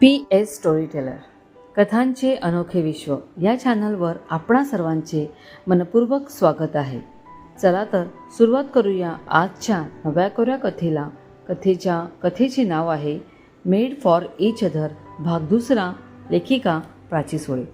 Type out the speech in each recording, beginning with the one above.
P S story teller कथांचे अनोखे विश्व. या चॅनलवर आपणा सर्वांचे मनपूर्वक स्वागत आहे. चला तर सुरुवात करूया आजच्या नव्या कोऱ्या कथेला. कथेच्या कथेचे नाव आहे मेड फॉर इच अदर भाग दुसरा लेखिका प्राची सोळे.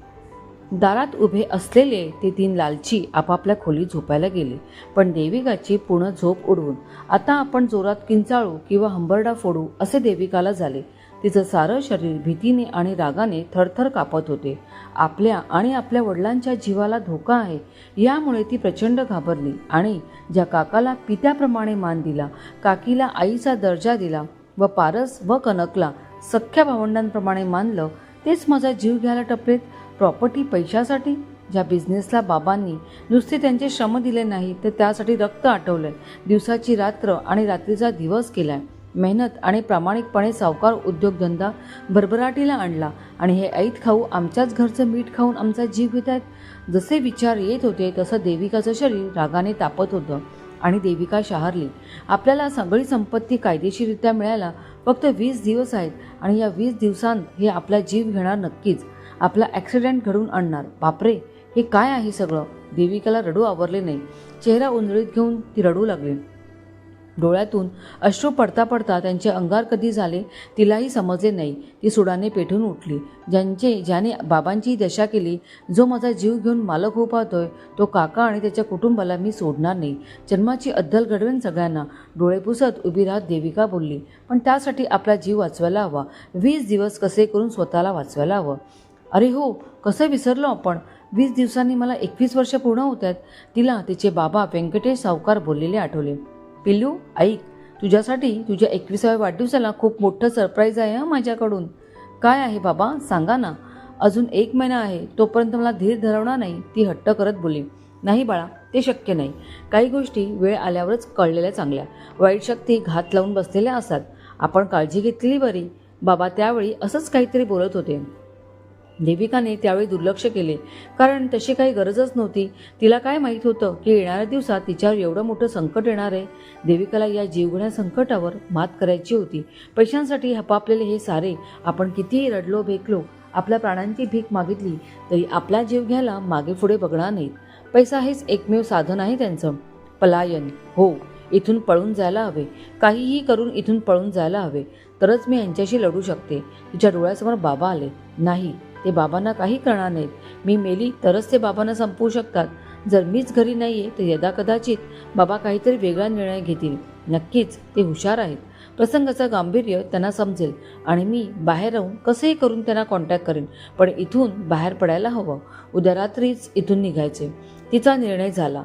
दारात उभे असलेले ते तीन लालची आपापल्या खोलीत झोपायला गेले पण देविकाची पूर्ण झोप उडवून. आता आपण जोरात किंचाळू किंवा हंबरडा फोडू असे देविकाला झाले. तिचं सारं शरीर भीतीने आणि रागाने थरथर कापत होते. आपल्या आणि आपल्या वडिलांच्या जीवाला धोका आहे. यामुळे ती प्रचंड घाबरली आणि ज्या काकाला पित्याप्रमाणे मान दिला काकीला आईचा दर्जा दिला व पारस व कनकला सख्ख्या भावंडांप्रमाणे मानलं तेच माझा जीव घ्यायला टपलेत. प्रॉपर्टी पैशासाठी? ज्या बिझनेसला बाबांनी नुसते त्यांचे श्रम दिले नाही तर त्यासाठी रक्त आटवलंय. दिवसाची रात्र आणि रात्रीचा दिवस केलाय. मेहनत आणि प्रामाणिकपणे सावकार उद्योगधंदा भरभराटीला आणला आणि हे ऐत खाऊ आमच्याच घरचं मीठ खाऊन आमचा जीव घेत आहेत जसे विचार येत होते तसं देविकाचं शरीर रागाने तापत होतं आणि देविका शहारली. आपल्याला सगळी संपत्ती कायदेशीररित्या मिळायला फक्त वीस दिवस आहेत आणि या वीस दिवसांत हे आपला जीव घेणार नक्कीच. आपला ॲक्सिडेंट घडून आणणार. बापरे हे काय आहे सगळं? देविकाला रडू आवरले नाही. चेहरा उंजळीत घेऊन ती रडू लागली. डोळ्यातून अश्रू पडता पडता त्यांचे अंगार कधी झाले तिलाही समजले नाही. ती सुडाने पेटून उठली. ज्यांचे ज्याने बाबांची दशा केली जो माझा जीव घेऊन मालक होऊ पाहतोय तो काका आणि त्याच्या कुटुंबाला मी सोडणार नाही. जन्माची अद्दल घडवेन सगळ्यांना. डोळे पुसत उभी राहत देविका बोलली पण त्यासाठी आपला जीव वाचवायला हवा. वीस दिवस कसे करून स्वतःला वाचवायला हवं? अरे हो कसं विसरलो आपण? वीस दिवसांनी मला एकवीस वर्ष पूर्ण होत आहेत. तिला तिचे बाबा व्यंकटेश सावकार बोललेले आठवले. पिल्लू ऐक तुझ्यासाठी तुझ्या एकविसाव्या वाढदिवसाला खूप मोठं सरप्राईज आहे हां माझ्याकडून. काय आहे बाबा? सांगा ना. अजून एक महिना आहे तोपर्यंत मला धीर धरवणार नाही ती हट्ट करत बोली. नाही बाळा ते शक्य नाही. काही गोष्टी वेळ आल्यावरच कळलेल्या चांगल्या. वाईट शक्ती घात लावून बसलेल्या असतात. आपण काळजी घेतलेली बरी. बाबा त्यावेळी असंच काहीतरी बोलत होते. देविकाने त्यावेळी दुर्लक्ष केले. कारण तशी काही गरजच नव्हती. तिला काय माहीत होतं की येणाऱ्या दिवसात तिच्यावर एवढं मोठं संकट येणार आहे? देविकाला या जीवघण्या संकटावर मात करायची होती. पैशांसाठी हपापलेले हे सारे आपण कितीही रडलो भेकलो आपल्या प्राणांची भीक मागितली तरी आपला जीव घ्यायला मागे पुढे बघणार नाहीत. पैसा हेच एकमेव साधन आहे त्यांचं. पलायन हो इथून पळून जायला हवे. काहीही करून इथून पळून जायला हवे. तरच मी यांच्याशी लढू शकते. तिच्या डोळ्यासमोर बाबा आले. नाही ते बाबांना काही करणार नाहीत. मी मेली तरच ते बाबांना संपवू शकतात. जर मीच घरी नाही आहे तर यदा कदाचित बाबा काहीतरी वेगळा निर्णय घेतील. नक्कीच ते हुशार आहेत. प्रसंगाचं गांभीर्य त्यांना समजेल आणि मी बाहेर राहून कसंही करून त्यांना कॉन्टॅक्ट करेन पण इथून बाहेर पडायला हवं. उद्या रात्रीच इथून निघायचे. तिचा निर्णय झाला.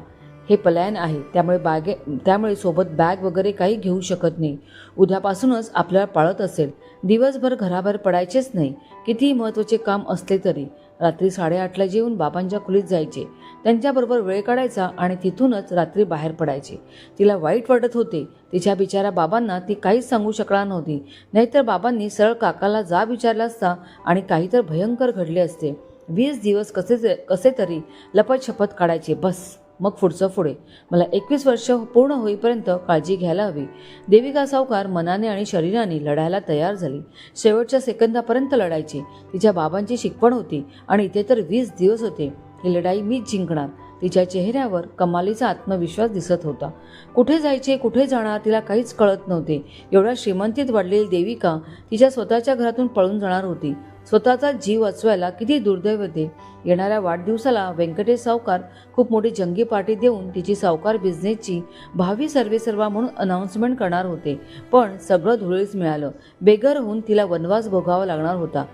हे पलायन आहे. त्यामुळे बागे त्यामुळे सोबत बॅग वगैरे काही घेऊ शकत नाही. उद्यापासूनच आपल्याला पाळत असेल. दिवसभर घराबाहेर पडायचेच नाही. कितीही महत्त्वाचे काम असले तरी. रात्री साडेआठला जेवून बाबांच्या खोलीत जायचे. त्यांच्याबरोबर वेळ काढायचा आणि तिथूनच रात्री बाहेर पडायचे. तिला वाईट वाटत होते. तिच्या बिचाऱ्या बाबांना ती काहीच सांगू शकणार नव्हती. नाहीतर बाबांनी सरळ काकाला जा विचारला असता आणि काहीतर भयंकर घडले असते. वीस दिवस कसे कसे तरी लपत काढायचे. बस. मग पुढचं पुढे. मला एकवीस वर्ष पूर्ण होईपर्यंत काळजी घ्यायला हवी. देविका सावकार मनाने आणि शरीराने लढायला तयार झाली. शेवटच्या सेकंदापर्यंत लढायची. तिच्या बाबांची शिकवण होती आणि इथे तर वीस दिवस होते. ही लढाई मीच जिंकणार. तिच्या चेहऱ्यावर कमालीचा आत्मविश्वास दिसत होता. कुठे जायचे कुठे जाणार तिला काहीच कळत नव्हते. एवढ्या श्रीमंतीत वाढलेली देविका तिच्या स्वतःच्या घरातून पळून जाणार होती. स्वतःचा जीव वाचवायला किती दुर्दैव ते. येणाऱ्या वाढदिवसाला व्यंकटेश सावकार खूप मोठी जंगी पार्टी देऊन तिची सावकार बिझनेसची भावी सर्वेसर्वा म्हणून अनाऊन्समेंट करणार होते. पण सगळं धुळीस मिळालं. बेघर होऊन तिला वनवास भोगावा लागणार होता.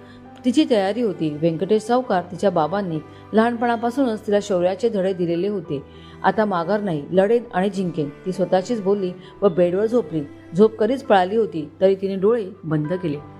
तिची तयारी होती. व्यंकटेश सावकार तिच्या बाबांनी लहानपणापासूनच तिला शौर्याचे धडे दिलेले होते. आता माघार नाही लढेन आणि जिंकेन. ती स्वतःचीच बोलली व बेडवर झोपली. झोप कधीच पळाली होती तरी तिने डोळे बंद केले.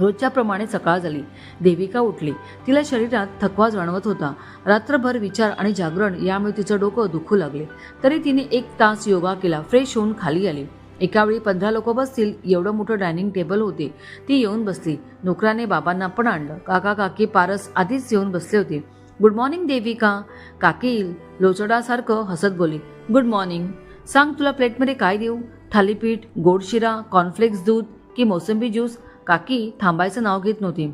रोजच्याप्रमाणे सकाळ झाली. देविका उठली. तिला शरीरात थकवा जाणवत होता. रात्रभर विचार आणि जागरण यामुळे तिचं डोकं दुखू लागले. तरी तिने एक तास योगा केला. फ्रेश होऊन खाली आली. एकावेळी पंधरा लोक बसतील. एवढं मोठं डायनिंग टेबल होते. ती येऊन बसली. नोकराने बाबांना पण आणलं. काका काकी पारस आधीच येऊन बसले होते. Good morning Devika. काकी लोचडासारखं हसत बोली. Good morning. सांग तुला प्लेटमध्ये काय देऊ? थालीपीठ गोड शिरा कॉर्नफ्लेक्स दूध की मोसंबी ज्यूस? काकी थांबायचं नाव घेत नव्हती.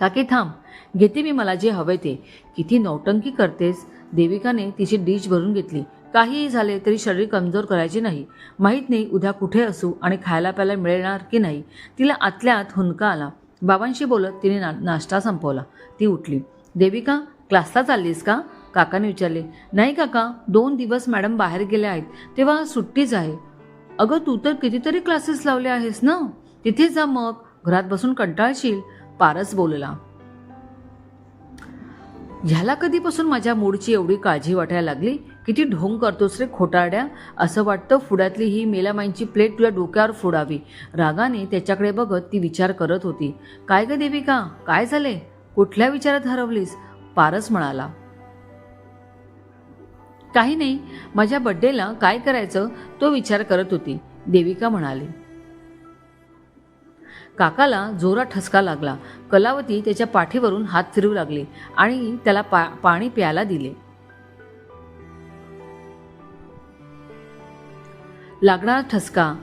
काकी थांब. घेते मी मला जे हवे ते. किती नौटंकी करतेस. देविकाने तिची डिश भरून घेतली. काहीही झाले तरी शरीर कमजोर करायचे नाही. माहीत नाही उद्या कुठे असू आणि खायला प्यायला मिळणार की नाही. तिला आतल्या आत हुंदका आला. बाबांशी बोलत तिने ना नाश्ता संपवला. ती उठली. देविका क्लासला चाललीस का? काकाने विचारले. नाही काका दोन दिवस मॅडम बाहेर गेल्या आहेत. तेव्हा सुट्टीच आहे. अगं तू तर कितीतरी क्लासेस लावले आहेस ना? तिथे जा मग घरात बसून कंटाळशील पारस बोलला. ह्याला कधीपासून माझ्या मूडची एवढी काळजी वाटायला लागली? किती ढोंग करतोस रे खोटारड्या? असं वाटतं फुड्यातली ही मेलामाईंची प्लेट तुझ्या डोक्यावर फोडावी. रागाने त्याच्याकडे बघत ती विचार करत होती. काय ग देविका? काय झाले? कुठल्या विचारात हरवलीस? पारस म्हणाला. काही नाही. माझ्या बड्डेला काय करायचं? तो विचार करत होती. देविका म्हणाली. काकाला जोरात ठसका लागला. कलावती त्याच्या पाठीवरून हात फिरवू लागली आणि त्याला पा पाणी प्यायला दिले. लागणारा ठसका.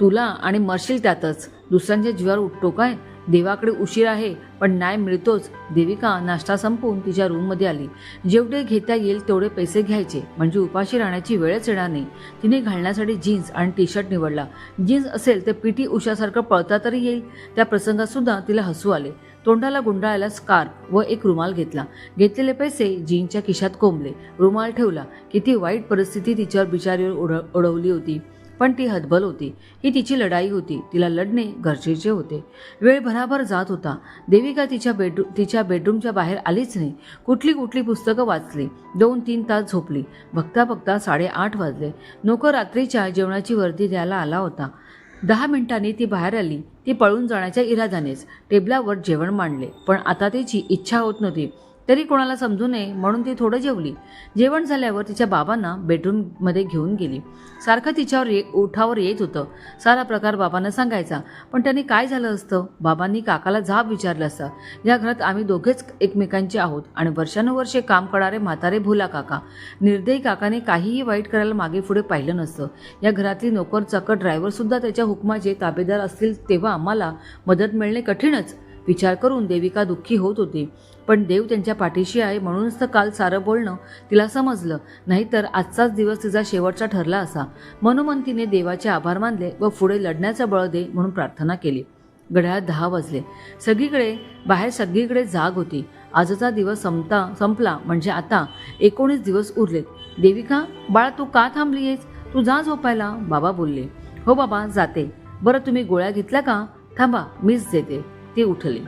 तुला आणि मरशील त्यातच. दुसऱ्यांच्या जीवावर उठतो काय? देवाकडे उशीर आहे पण न्याय मिळतोच. देविका नाश्ता संपवून तिच्या रूममध्ये आली. जेवढे घेता येईल तेवढे पैसे घ्यायचे. म्हणजे उपाशी राहण्याची वेळच येणार नाही. तिने घालण्यासाठी जीन्स आणि टी शर्ट निवडला. जीन्स असेल तर पी टी उषासारखं पळता तरी येईल. त्या प्रसंगात सुद्धा तिला हसू आले. तोंडाला गुंडाळायला स्कार्फ व एक रुमाल घेतला. घेतलेले पैसे जीन्सच्या खिशात कोंबले. रुमाल ठेवला. किती वाईट परिस्थिती तिच्यावर बिचारीवर उड उडवली होती. पण ती हतबल होती. ही तिची लढाई होती. तिला लढणे गरजेचे होते. वेळ भराभर जात होता. देविका तिच्या बेडरू तिच्या बेडरूमच्या बाहेर आलीच नाही. कुठली कुठली पुस्तकं वाचली. दोन तीन तास झोपली. बघता बघता साडेआठ वाजले. नोकर रात्रीच्या जेवणाची वर्दी द्यायला आला होता. दहा मिनिटांनी ती बाहेर आली. ती पळून जाण्याच्या इराद्यानेच टेबलावर जेवण मांडले. पण आता तिची इच्छा होत नव्हती. तरी कोणाला समजू नये म्हणून ती थोडं जेवली. जेवण झाल्यावर तिच्या बाबांना बेडरूममध्ये घेऊन गेली. सारखं तिच्यावर ये ओठावर येत होतं. सारा प्रकार बाबांना सांगायचा. पण त्याने काय झालं असतं? बाबांनी काकाला जाब विचारलं असतं. या घरात आम्ही दोघेच एकमेकांचे आहोत आणि वर्षानुवर्षे काम करणारे म्हातारे भोला काका. निर्दयी काकाने काहीही वाईट करायला मागे पुढे पाहिलं नसतं. या घरातली नोकर चकट ड्रायव्हरसुद्धा त्याच्या हुकमाचे ताबेदार असतील तेव्हा आम्हाला मदत मिळणे कठीणच. विचार करून देविका दुःखी होत होती. पण देव त्यांच्या पाठीशी आहे म्हणूनच तर काल सारं बोलणं तिला समजलं. नाहीतर आजचाच दिवस तिचा शेवटचा ठरला असा. मनोमन तिने देवाचे आभार मानले व पुढे लढण्याचं बळ दे म्हणून प्रार्थना केली. घड्याळात दहा वाजले. सगळीकडे बाहेर सगळीकडे जाग होती. आजचा दिवस संपता संपला म्हणजे आता एकोणीस दिवस उरलेत. देविका बाळा तू का थांबली आहेस? तू जा झोपायला. बाबा बोलले. हो बाबा जाते. बरं तुम्ही गोळ्या घेतल्या का? थांबा मीच देते. ती उठली.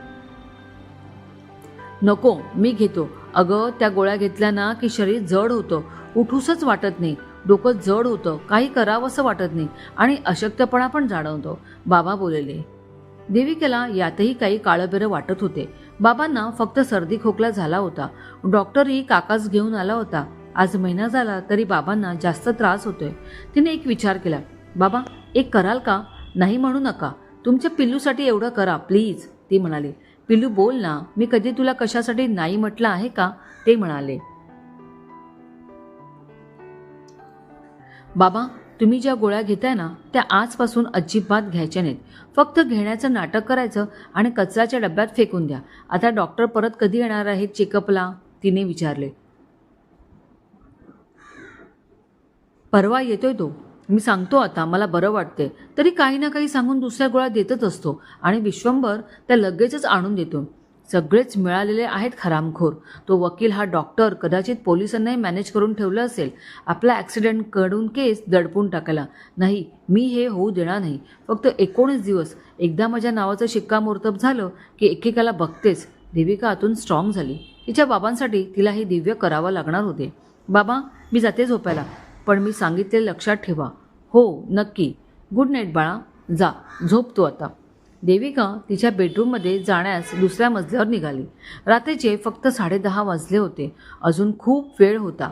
नको मी घेतो. अगं त्या गोळ्या घेतल्या ना की शरीर जड होतं. उठूसच वाटत नाही. डोकं जड होतं. काही करावंसं वाटत नाही. आणि अशक्तपणा पण जाणवतो. बाबा बोलले. देविकेला यातही काही काळबेरं वाटत होते. बाबांना फक्त सर्दी खोकला झाला होता. डॉक्टरही काकाच घेऊन आला होता. आज महिना झाला तरी बाबांना जास्त त्रास होतोय. तिने एक विचार केला. बाबा एक कराल का? नाही म्हणू नका. तुमच्या पिल्लूसाठी एवढं करा प्लीज. ती म्हणाली पिल्लू बोल ना. मी कधी तुला कशासाठी नाही म्हटलं आहे का? ते म्हणाले. बाबा तुम्ही ज्या गोळ्या घेताय ना त्या आजपासून अजिबात घ्यायच्या नाहीत. फक्त घेण्याचं नाटक करायचं आणि कचऱ्याच्या डब्यात फेकून द्या. आता डॉक्टर परत कधी येणार आहेत चेकअपला? तिने विचारले. परवा येतोय तो. मी सांगतो आता मला बरं वाटते तरी काही ना काही सांगून दुसऱ्या गोळ्या देतच असतो आणि विश्वंभर त्या लगेचच आणून देतो. सगळेच मिळालेले आहेत खरामखोर. तो वकील हा डॉक्टर कदाचित पोलिसांनाही मॅनेज करून ठेवलं असेल. आपला ॲक्सिडेंटकडून केस दडपून टाकायला नाही मी हे होऊ देणार नाही. फक्त एकोणीस दिवस. एकदा माझ्या नावाचं शिक्कामोर्तब झालं की एकेकाला बघतेच. देविका आतून स्ट्रॉंग झाली. तिच्या बाबांसाठी तिला हे दिव्य करावं लागणार होते. बाबा मी जाते झोपायला पण मी सांगितले लक्षात ठेवा. हो नक्की. गुड नाईट बाळा. जा. झोप तू आता. देविका तिच्या बेडरूममध्ये जाण्यास दुसऱ्या मजल्यावर निघाली. रात्रीचे फक्त साडेदहा वाजले होते. अजून खूप वेळ होता.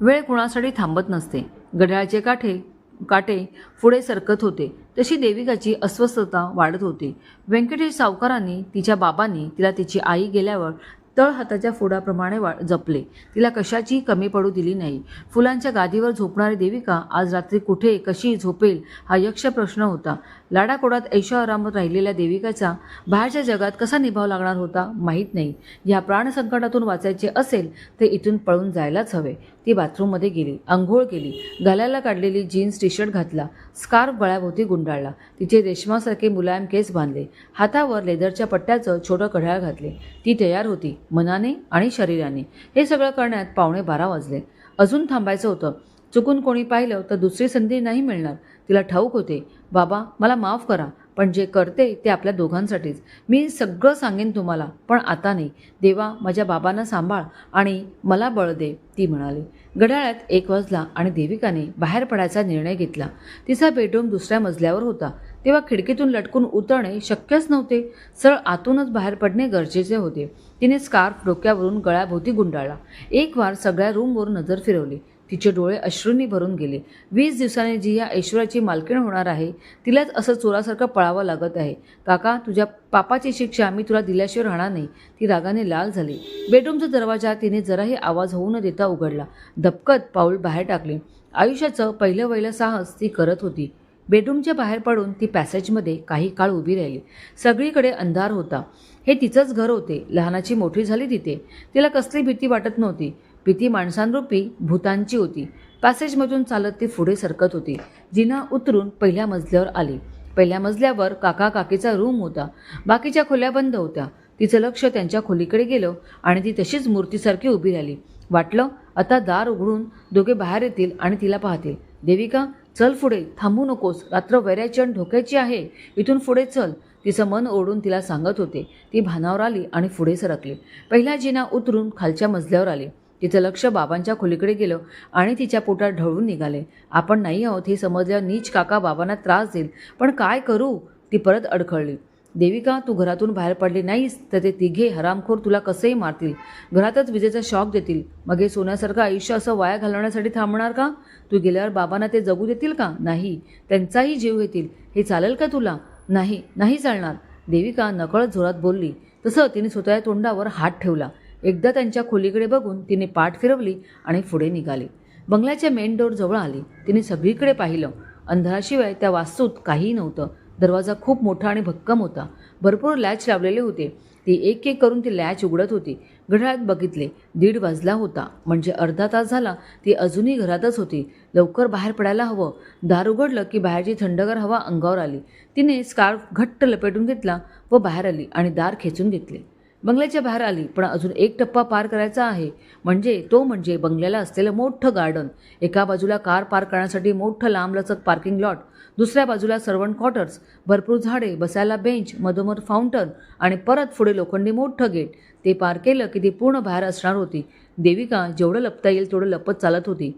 वेळ कुणासाठी थांबत नसते. घड्याळाचे काठे काटे पुढे सरकत होते. तशी देविकाची अस्वस्थता वाढत होती. व्यंकटेश सावकारांनी तिच्या बाबांनी तिला तिची आई गेल्यावर तळ हाताच्या फोडाप्रमाणे वा जपले. तिला कशाची कमी पडू दिली नाही. फुलांच्या गादीवर झोपणारी देविका आज रात्री कुठे कशी झोपेल हा यक्ष प्रश्न होता. लाडाकोडात ऐशोआरामात राहिलेल्या देविकाचा बाहेरच्या जगात कसा निभाव लागणार होता माहीत नाही. या प्राणसंकटातून वाचायचे असेल तर इथून पळून जायलाच हवे. ती बाथरूममध्ये गेली आंघोळ केली घालायला काढलेली जीन्स टी शर्ट घातला स्कार्फ गळ्याभोवती गुंडाळला. तिचे रेशमासारखे मुलायम केस बांधले. हातावर लेदरच्या पट्ट्याचं छोटं कढाळ घातले. ती तयार होती मनाने आणि शरीराने. हे सगळं करण्यात पावणे बारा वाजले. अजून थांबायचं होतं. चुकून कोणी पाहिलं तर दुसरी संधी नाही मिळणार. तिला ठाऊक होते बाबा मला माफ करा. पण जे करते ते आपल्या दोघांसाठीच. मी सगळं सांगेन तुम्हाला पण आता नाही. देवा माझ्या बाबांना सांभाळ आणि मला बळ दे ती म्हणाली. घड्याळ्यात एक वाजला आणि देविकाने बाहेर पडायचा निर्णय घेतला. तिचा बेडरूम दुसऱ्या मजल्यावर होता. तेव्हा खिडकीतून लटकून उतरणे शक्यच नव्हते. सरळ आतूनच बाहेर पडणे गरजेचे होते. तिने स्कार्फ डोक्यावरून गळ्याभोवती गुंडाळला. एक वार सगळ्या रूमवर नजर फिरवली. तिचे डोळे अश्रूंनी भरून गेले. वीस दिवसांनी जी या ऐश्वर्याची मालकीण होणार आहे तिलाच असं चोरासारखं पळावं लागत आहे. काका तुझ्या पापाची शिक्षा मी तुला दिल्याशिवाय राहणार नाही. ती रागाने लाल झाली. बेडरूमचा दरवाजा तिने जराही आवाज होऊ न देता उघडला. धपकत पाऊल बाहेर टाकले. आयुष्याचं पहिलं वहिलं साहस ती करत होती. बेडरूमच्या बाहेर पडून ती पॅसेजमध्ये काही काळ उभी राहिली. सगळीकडे अंधार होता. हे तिचंच घर होते. लहानाची मोठी झाली तिथे. तिला कसली भीती वाटत नव्हती. भीती माणसांरूपी भूतांची होती. पॅसेजमधून चालत ती पुढे सरकत होती. जिना उतरून पहिल्या मजल्यावर आली. पहिल्या मजल्यावर काका काकीचा रूम होता. बाकीच्या खोल्या बंद होत्या. तिचं लक्ष त्यांच्या खोलीकडे गेलं आणि ती तशीच मूर्तीसारखी उभी राहिली. वाटलं आता दार उघडून दोघे बाहेर येतील आणि तिला पाहतील. देविका चल पुढे थांबू नकोस. रात्र वैरायची आणि धोक्याची आहे. इथून पुढे चल. तिचं मन ओढून तिला सांगत होते. ती भानावर आली आणि पुढे सरकली. पहिला जिना उतरून खालच्या मजल्यावर आली. तिचं लक्ष बाबांच्या खोलीकडे गेलं आणि तिच्या पोटात ढळून निघाले. आपण नाही आहोत हे समजल्यावर नीच काका बाबांना त्रास देईल. पण काय करू? ती परत अडखळली. देविका तू घरातून बाहेर पडली नाहीस तर ते तिघे हरामखोर तुला कसेही मारतील. घरातच विजेचा शॉक देतील. मग हे सोन्यासारखं आयुष्य असं वाया घालवण्यासाठी थांबणार का? तू गेल्यावर बाबांना ते जगू देतील का? नाही. त्यांचाही जीव घेतील. हे चालेल का तुला? नाही. नाही चालणार. देविका नकळत जोरात बोलली. तसं तिने स्वतःच्या तोंडावर हात ठेवला. एकदा त्यांच्या खोलीकडे बघून तिने पाठ फिरवली आणि पुढे निघाली. बंगल्याच्या मेन डोर जवळ आली. तिने सगळीकडे पाहिलं. अंधाराशिवाय त्या वास्तूत काहीही नव्हतं. दरवाजा खूप मोठा आणि भक्कम होता. भरपूर लॅच लावलेले होते. ती एक एक करून ती लॅच उघडत होती. घड्याळात बघितले. दीड वाजला होता. म्हणजे अर्धा तास झाला. ती अजूनही घरातच होती. लवकर बाहेर पडायला हवं. दार उघडलं की बाहेरची थंडगार हवा अंगावर आली. तिने स्कार्फ घट्ट लपेटून घेतला व बाहेर आली आणि दार खेचून घेतले. बंगल्याच्या बाहेर आली पण अजून एक टप्पा पार करायचा आहे. म्हणजे तो म्हणजे बंगल्याला असलेलं मोठं गार्डन. एका बाजूला कार पार्क करण्यासाठी मोठं लांबलचक पार्किंग लॉट दुसऱ्या बाजूला सर्वंट क्वार्टर्स भरपूर झाडे बसायला बेंच मधोमध फाउंटन आणि परत पुढे लोखंडी मोठं गेट. ते पार केलं की ती पूर्ण बाहेर असणार होती. देविका जेवढं लपता येईल तेवढं लपत चालत होती.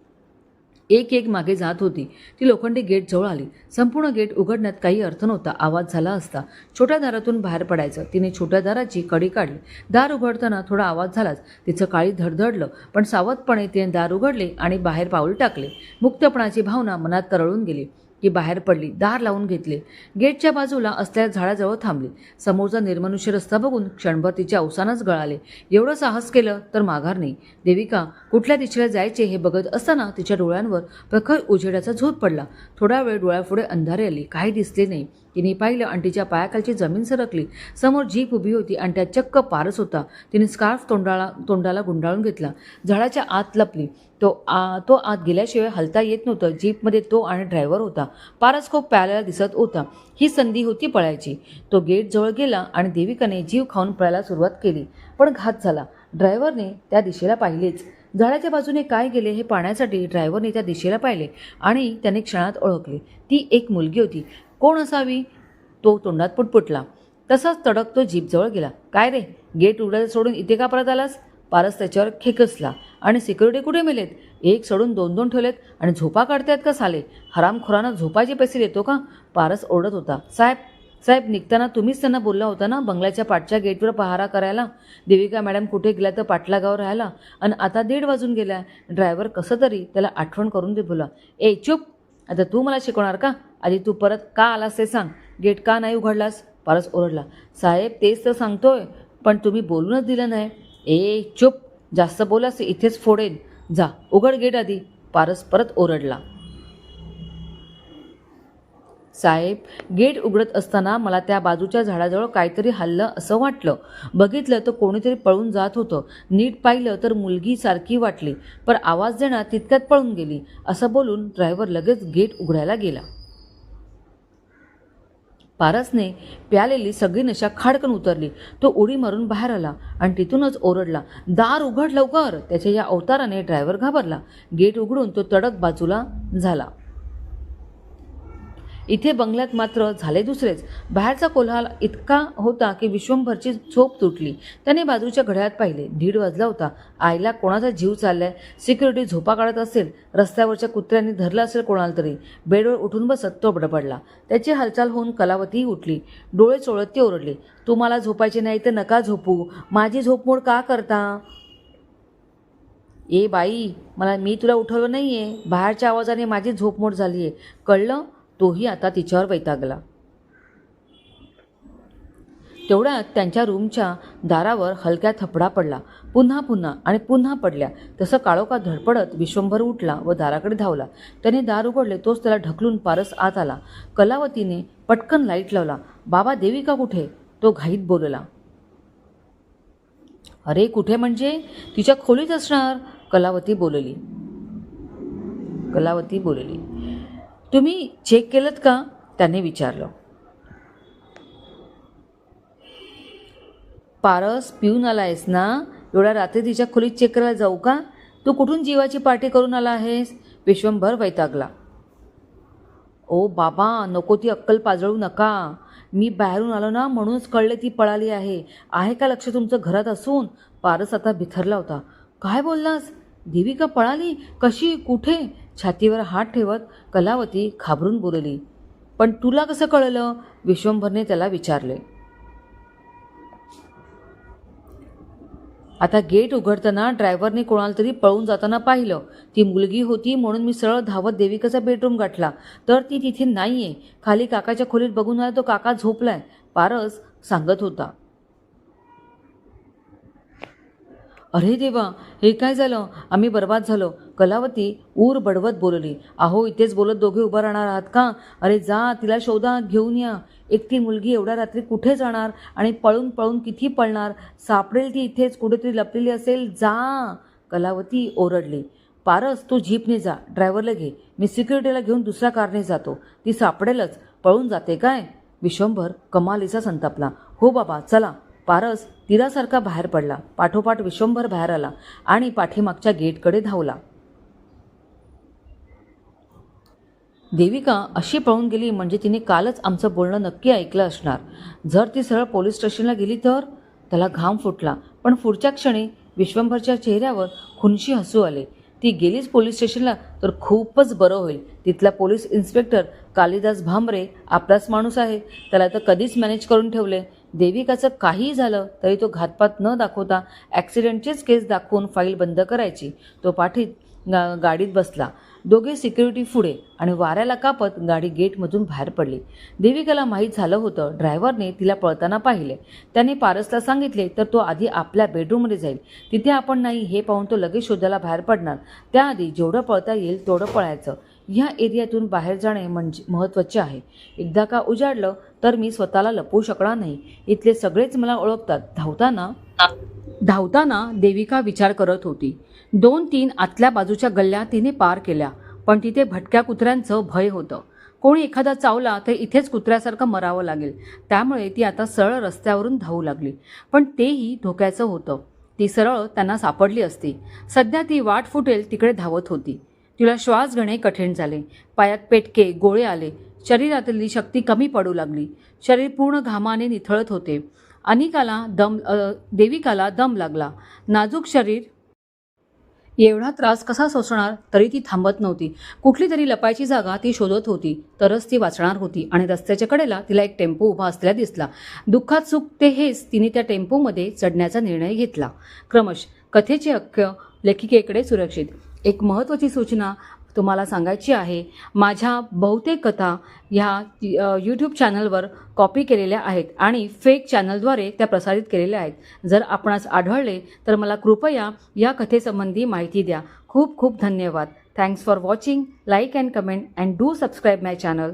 एक एक मागे जात होती. ती लोखंडी गेट जवळ आली. संपूर्ण गेट उघडण्यात काही अर्थ नव्हता. आवाज झाला असता. छोट्या दारातून बाहेर पडायचं. तिने छोट्या दाराची कडी काढली. दार उघडताना थोडा आवाज झालाच. तिचं काळी धडधडलं. पण सावधपणे तिने दार उघडले आणि बाहेर पाऊल टाकले. मुक्तपणाची भावना मनात तरळून गेली. ती बाहेर पडली. दार लावून घेतले. गेटच्या बाजूला असलेल्या झाडाजवळ थांबली. समोरचा निर्मनुष्य रस्ता बघून क्षणभर तिच्या अवसानच गळाले. एवढं साहस केलं तर माघार नाही. देविका कुठल्या दिशेला जायचे हे बघत असताना तिच्या डोळ्यांवर प्रखर उजेडाचा झोत पडला. थोडा वेळ डोळ्यापुढे अंधारे आली. काही दिसले नाही. तिने पाहिलं आणि तिच्या पायाखालची जमीन सरकली. समोर जीप उभी होती आणि त्या चक्क पारस होता. तिने स्कार्फ तोंडाला तोंडाला गुंडाळून घेतला. झाडाच्या आत लपली. तो आ तो आत गेल्याशिवाय हलता येत नव्हतं. जीपमध्ये तो आणि ड्रायव्हर होता. पारस खूप प्यायला दिसत होता. ही संधी होती पळायची. तो गेट जवळ गेला आणि देविकाने जीव खाऊन पळायला सुरुवात केली. पण घात झाला. ड्रायव्हरने त्या दिशेला पाहिलेच. झाडाच्या बाजूने काय गेले हे पाहण्यासाठी ड्रायव्हरने त्या दिशेला पाहिले आणि त्याने क्षणात ओळखले. ती एक मुलगी होती. कोण असावी? तो तोंडात पुटपुटला. तसाच तडक तो जीपजवळ गेला. काय रे? गेट उघडायला सोडून इथे का परत आलास? पारस त्याच्यावर खेकसला. आणि सिक्युरिटी कुठे मिळेत एक सोडून दोन दोन ठेवलेत. आणि झोपा काढतायत का साले? हरामखोरानं झोपाचे पैसे देतो का? पारस ओरडत होता. साहेब साहेब निघताना तुम्हीच त्यांना बोलला होता ना बंगल्याच्या पाठच्या गेटवर पहारा करायला? देविका मॅडम कुठे गेल्या तर पाटलागावर राहायला आणि आता दीड वाजून गेला ड्रायव्हर कसं तरी त्याला आठवण करून दे बोला. ए चुप. आता तू मला शिकवणार का? आधी तू परत का आलास ते सांग. गेट का नाही उघडलास? पारस ओरडला. साहेब तेच तर सांगतोय पण तुम्ही बोलूनच दिलं नाही. ए चुप. जास्त बोलास इथेच फोडेन. जा उघड गेट आधी. पारस परत ओरडला. साहेब गेट उघडत असताना मला त्या बाजूच्या झाडाजवळ काहीतरी हल्लं असं वाटलं. बघितलं तर कोणीतरी पळून जात होतं. नीट पाहिलं तर मुलगी सारखी वाटली पण आवाज देणार तितक्यात पळून गेली. असं बोलून ड्रायव्हर लगेच गेट उघडायला गेला. पारसने प्यालेली सगळी नशा खाडकन उतरली. तो उडी मारून बाहेर आला आणि तिथूनच ओरडला दार उघड लवकर. त्याच्या या अवताराने ड्रायव्हर घाबरला. गेट उघडून तो तडक बाजूला झाला. इथे बंगल्यात मात्र झाले दुसरेच. बाहेरचा कोल्हाल इतका होता की विश्वंभरची झोप तुटली. त्याने बाजूच्या घड्याळात पाहिले. दीड वाजला होता. आईला कोणाचा जीव चाललाय? सिक्युरिटी झोपा काढत असेल रस्त्यावरच्या कुत्र्यांनी धरलं असेल कोणाला तरी. बेडवर उठून बसत तो बडबडला. त्याची हालचाल होऊन कलावतीही उठली. डोळे चोळत ती ओरडली तुम्हाला झोपायचे नाही तर नका झोपू. माझी झोपमोड का करता? ए बाई मला मी तुला उठवलं नाही आहे बाहेरच्या आवाजाने माझी झोपमोड झाली आहे कळलं? तोही आता तिच्यावर वैतागला. तेवढ्यात त्यांच्या रूमच्या दारावर हलक्या थपडा पडला. पुन्हा पुन्हा आणि पुन्हा पडल्या. तसं काळोखा धडपडत विश्वंभर उठला व दाराकडे धावला. त्याने दार उघडले तोच त्याला ढकलून पारस आत आला. कलावतीने पटकन लाइट लावला. बाबा देविका कुठे? तो घाईत बोलला. अरे कुठे म्हणजे? तिच्या खोलीत असणार? कलावती बोलली. कलावती बोलली. तुम्ही चेक केलं का? त्याने विचारलं. पारस पिऊन आला आहेस ना? एवढ्या रात्री तिच्या खोलीत चेक करायला जाऊ का? तू कुठून जीवाची पार्टी करून आला आहेस? विश्वंभर वैतागला. ओ बाबा नको ती अक्कल पाजळू नका. मी बाहेरून आलो ना म्हणूनच कळले ती पळाली आहे. आहे का लक्ष तुमचं घरात असून? पारस आता बिथरला होता. काय बोललास? देविका पळाली. कशी? कुठे? छातीवर हात ठेवत कलावती घाबरून बोलली. पण तुला कसं कळलं? विश्वंभरने त्याला विचारले. आता गेट उघडताना ड्रायव्हरने कोणाला तरी पळून जाताना पाहिलं. ती मुलगी होती म्हणून मी सरळ धावत देविकाचा बेडरूम गाठला. तर ती तिथे नाही आहे खाली काकाच्या खोलीत बघून आला तो काका झोपलाय. पारस सांगत होता. अरे देवा हे काय झालं? आम्ही बर्बाद झालो. कलावती ऊर बडवत बोलली अहो इथेच बोलत दोघे उभं राहणार आहात का? अरे जा तिला शोधा घेऊन या. एकटी मुलगी एवढ्या रात्री कुठे जाणार आणि पळून पळून किती पळणार? सापडेल ती इथेच कुठेतरी लपलेली असेल. जा. कलावती ओरडली पारस तू जीपने जा ड्रायव्हरला घे. मी सिक्युरिटीला घेऊन दुसऱ्या कारने जातो. ती सापडेलच पळून जाते काय? विश्वंभर कमालीचा संतापला हो बाबा चला. पारस तिरासारखा बाहेर पडला. पाठोपाठ विश्वंभर बाहेर आला आणि पाठीमागच्या गेटकडे धावला. देविका अशी पळून गेली म्हणजे तिने कालच आमचं बोलणं नक्की ऐकलं असणार. जर ती सरळ पोलीस स्टेशनला गेली तर? त्याला घाम फुटला. पण पुढच्या क्षणी विश्वंभरच्या चेहऱ्यावर खुनशी हसू आले. ती गेलीच पोलीस स्टेशनला तर खूपच बरं होईल. तिथला पोलीस इन्स्पेक्टर कालिदास भांबरे आपलाच माणूस आहे. त्याला तर कधीच मॅनेज करून ठेवले. देविकाचं काहीही झालं तरी तो घातपात न दाखवता ॲक्सिडेंटचीच केस दाखवून फाईल बंद करायची. तो पाठीत गा गाडीत बसला. दोघे सिक्युरिटी पुढे आणि वाऱ्याला कापत गाडी गेटमधून बाहेर पडली. देविकाला माहीत झालं होतं ड्रायव्हरने तिला पळताना पाहिले. त्याने पारसला सांगितले तर तो आधी आपल्या बेडरूममध्ये जाईल. तिथे आपण नाही हे पाहून तो लगेच शोधायला बाहेर पडणार. त्याआधी जेवढं पळता येईल तेवढं पळायचं. ह्या एरियातून बाहेर जाणे म्हणजे महत्त्वाचे आहे. एकदा का उजाडलं तर मी स्वतःला लपवू शकणार नाही. इथले सगळेच मला ओळखतात. धावताना धावताना देविका विचार करत होती. दोन तीन आतल्या बाजूच्या गल्ल्या तिने पार केल्या पण तिथे भटक्या कुत्र्यांचं भय होतं. कोणी एखादा चावला तर इथेच कुत्र्यासारखं मरावं लागेल. त्यामुळे ती आता सरळ रस्त्यावरून धावू लागली. पण तेही धोक्याचं होतं. ती सरळ त्यांना सापडली असती. सध्या ती वाट फुटेल तिकडे धावत होती. तिला श्वास घेणे कठीण झाले. पायात पेटके गोळे आले. शरीरातली शक्ती कमी पडू लागली. शरीर पूर्ण घामाने निथळत होते. अनिकाला दम देविकाला दम लागला. नाजूक शरीर एवढा त्रास कसा सोसणार? तरी ती थांबत नव्हती. कुठली तरी लपायची जागा ती शोधत होती. तरच ती वाचणार होती आणि रस्त्याच्या कडेला तिला एक टेम्पो उभा असलेला दिसला. दुःखात सुख ते हेच तिने त्या टेम्पोमध्ये चढण्याचा निर्णय घेतला. क्रमश कथेचे अख्य लेखिकेकडे सुरक्षित. एक महत्त्वाची सूचना तुम्हाला सांगायची आहे. माझ्या बहुतेक कथा ह्या यूट्यूब चॅनलवर कॉपी केलेल्या आहेत आणि फेक चॅनलद्वारे त्या प्रसारित केलेल्या आहेत. जर आपणास आढळले तर मला कृपया या कथेसंबंधी माहिती द्या. खूप खूप धन्यवाद. Thanks for watching like and comment and do subscribe my channel